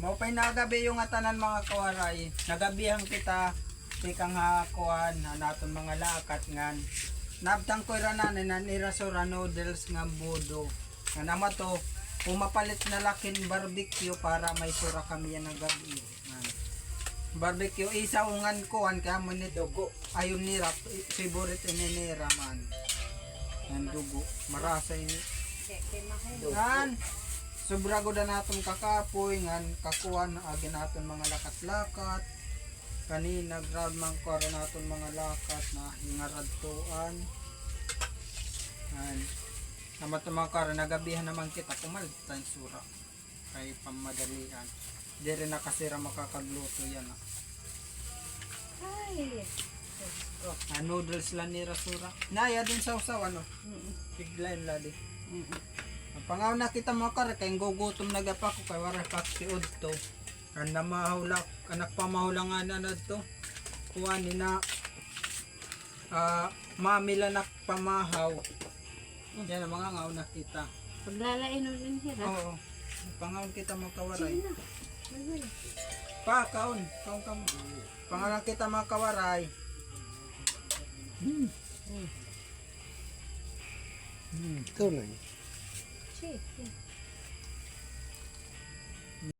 Maupay na gabi yung atanan mga kawaray. Nagabihan kita, tikang hakuan, naton mga lakat ngan. Nabtang ko ranan na nirasura noodles nga budo. Nga nama to, pumapalit na lakin barbecue para may sura kami yan ng gabi. Ngan. Barbecue, isa ungan ko, an kaya mo ni dugo. Ayun nira, favorite ini nira man. Yan dugo, marasa ini. Yan. Sobra na naton kakapoy ngan kakuan agi naton mga lakat-lakat. Kanina grab man ko naton mga lakat na hingaradtuan. Yan. Sama to mga karon nagabihan naman kita kumalit tayong sura. Kay pamadalian. Di rin nakasira makakagluto yan. Ah. Ay. Ah, noodles lang ni Rasura. Naya din sa usaw ano. Biglain ladi. Ang pangaw na kita mo kar kay gugutom na gapa ko kay wala pa si Udto. Kan na mahulak anak pa mahulang nga na to. Kuha ni na ah mamila nak pamahaw. Yan ang mga ngaw na kita. Paglalain ulit siya. Oo. Pangaw kita mo kawaray. Na. Pa, kaon. Kaon ka mo. Pangalan kita mga kawaray. Hmm. Ikaw na. Sige.